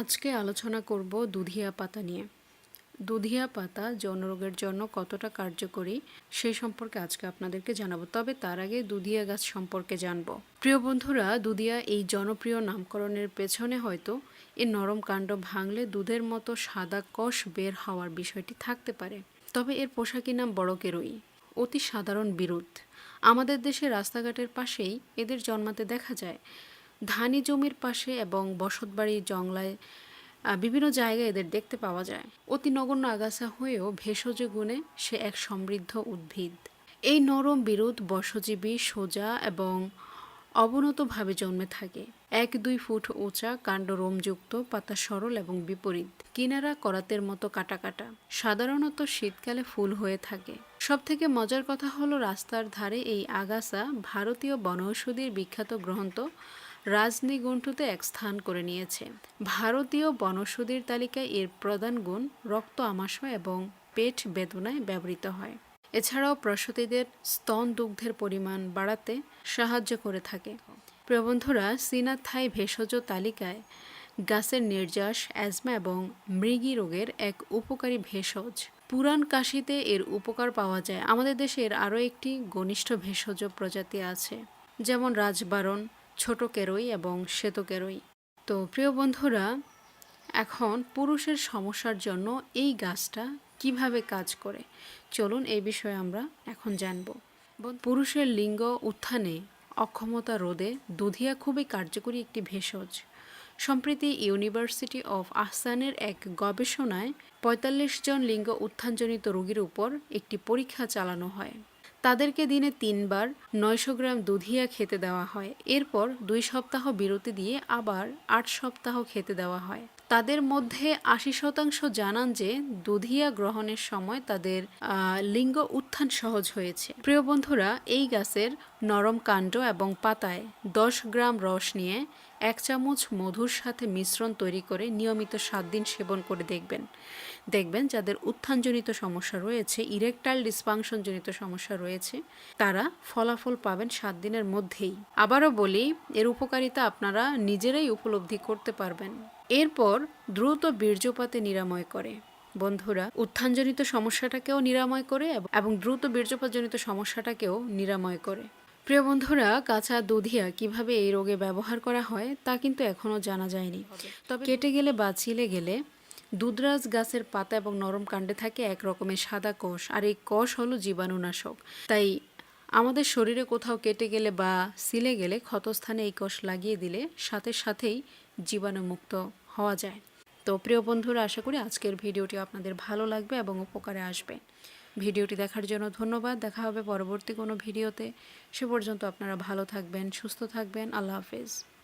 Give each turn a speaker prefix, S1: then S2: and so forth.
S1: আজকে আলোচনা করব দুধিয়া পাতা নিয়ে। দুধিয়া পাতা যৌনরোগের জন্য কতটা কার্যকরী সেই সম্পর্কে আজকে আপনাদেরকে জানাব। তবে তার আগে দুধিয়া গাছ সম্পর্কে জানব। প্রিয় বন্ধুরা, দুধিয়া এই জনপ্রিয় নামকরণের পেছনে হয়তো এর নরম কাণ্ড ভাঙলে দুধের মতো সাদা কষ বের হওয়ার বিষয়টি থাকতে পারে। তবে এর পোশাকি নাম বড় কেরোই, অতি সাধারণ বিরোধ আমাদের দেশে রাস্তাঘাটের পাশেই এদের জন্মাতে দেখা যায় ধানি জমির পাশে এবং বসতবাড়ির জংলায় বিভিন্ন জায়গায় এদের দেখতে পাওয়া যায়। অতি নগণ্য আগাছা হয়েও ভেষজ গুণে সে এক সমৃদ্ধ উদ্ভিদ। এই নরম বিরোধ বর্ষজীবী সোজা এবং অবনতভাবে জন্মে থাকে। এক দুই ফুট উঁচা, কাণ্ড রোমযুক্ত, পাতা সরল এবং বিপরীত। কিনারা করাতের মতো কাটা কাটা। সাধারণত শীতকালে ফুল হয়ে থাকে। সব থেকে মজার কথা হলো রাস্তার ধারে এই আগাছা ভারতীয় বনৌষধির বিখ্যাত গ্রন্থ রাজনীগণ্ঠুতে এক স্থান করে নিয়েছে। ভারতীয় বনৌষধির তালিকায় এর প্রধান গুণ রক্ত আমাশয় এবং পেট বেদনায় ব্যবহৃত হয়। এছাড়াও প্রসূতিদের স্তন দুগ্ধের পরিমাণ বাড়াতে সাহায্য করে থাকে। প্রবন্ধরা বন্ধুরা চীনা থাই ভেষজ তালিকায় গাছের নির্যাস, অ্যাজমা এবং মৃগী রোগের এক উপকারী ভেষজ। পুরাণ কাশিতে এর উপকার পাওয়া যায়। আমাদের দেশের আরও একটি ঘনিষ্ঠ ভেষজ প্রজাতি আছে, যেমন রাজবারণ ছোট কেরই এবং শ্বেত কেরই তো প্রিয় বন্ধুরা, এখন পুরুষের সমস্যার জন্য এই গাছটা কীভাবে কাজ করে? চলুন এই বিষয়ে আমরা এখন জানব। পুরুষের লিঙ্গ উত্থানে অক্ষমতা রোধে দুধিয়া খুবই কার্যকরী একটি ভেষজ। সম্প্রতি ইউনিভার্সিটি অফ আহসানের এক গবেষণায় পঁয়তাল্লিশ জন লিঙ্গ উত্থানজনিত রোগীর উপর একটি পরীক্ষা চালানো হয়। তাদেরকে দিনে তিনবার নয়শো গ্রাম দুধিয়া খেতে দেওয়া হয়। এরপর দুই সপ্তাহ বিরতি দিয়ে আবার আট সপ্তাহ খেতে দেওয়া হয়। তাদের মধ্যে আশি শতাংশ জানান যে দুধিয়া গ্রহণের সময় তাদের লিঙ্গ উত্থান সহজ হয়েছে। প্রিয় বন্ধুরা, এই গাছের নরম কাণ্ড এবং পাতায় দশ গ্রাম রস নিয়ে এক চামচ মধুর সাথে মিশ্রণ তৈরি করে নিয়মিত সাত দিন সেবন করে দেখবেন। দেখবেন যাদের উত্থানজনিত সমস্যা রয়েছে, ইরেকটাইল ডিসফাংশনজনিত সমস্যা রয়েছে, তারা ফলাফল পাবেন সাত দিনের মধ্যেই। আবারও বলি, এর উপকারিতা আপনারা নিজেরাই উপলব্ধি করতে পারবেন। এরপর দ্রুত বীর্যপাতে নিরাময় করে। বন্ধুরা, উত্থানজনিত সমস্যাটাকেও নিরাময় করে এবং- দ্রুত বীর্যপাতজনিত সমস্যাটাকেও নিরাময় করে। প্রিয় বন্ধুরা, কাঁচা দুধিয়া কীভাবে এই রোগে ব্যবহার করা হয় তা কিন্তু এখনও জানা যায়নি। তবে কেটে গেলে বা ছিলে গেলে দুধরাজ গাছের পাতা এবং নরম কাণ্ডে থাকে এক রকমের সাদা কোষ, আর এই কোষ হলো জীবাণুনাশক। তাই আমাদের শরীরে কোথাও কেটে গেলে বা সিলে গেলে ক্ষতস্থানে এই কোষ লাগিয়ে দিলে সাথে সাথেই জীবাণুমুক্ত হওয়া যায়। তো প্রিয় বন্ধুরা, আশা করি আজকের ভিডিওটি আপনাদের ভালো লাগবে এবং উপকারে আসবে। ভিডিওটি দেখার জন্য ধন্যবাদ। দেখা হবে পরবর্তী কোনো ভিডিওতে। সে পর্যন্ত আপনারা ভালো থাকবেন, সুস্থ থাকবেন। আল্লাহ হাফেজ।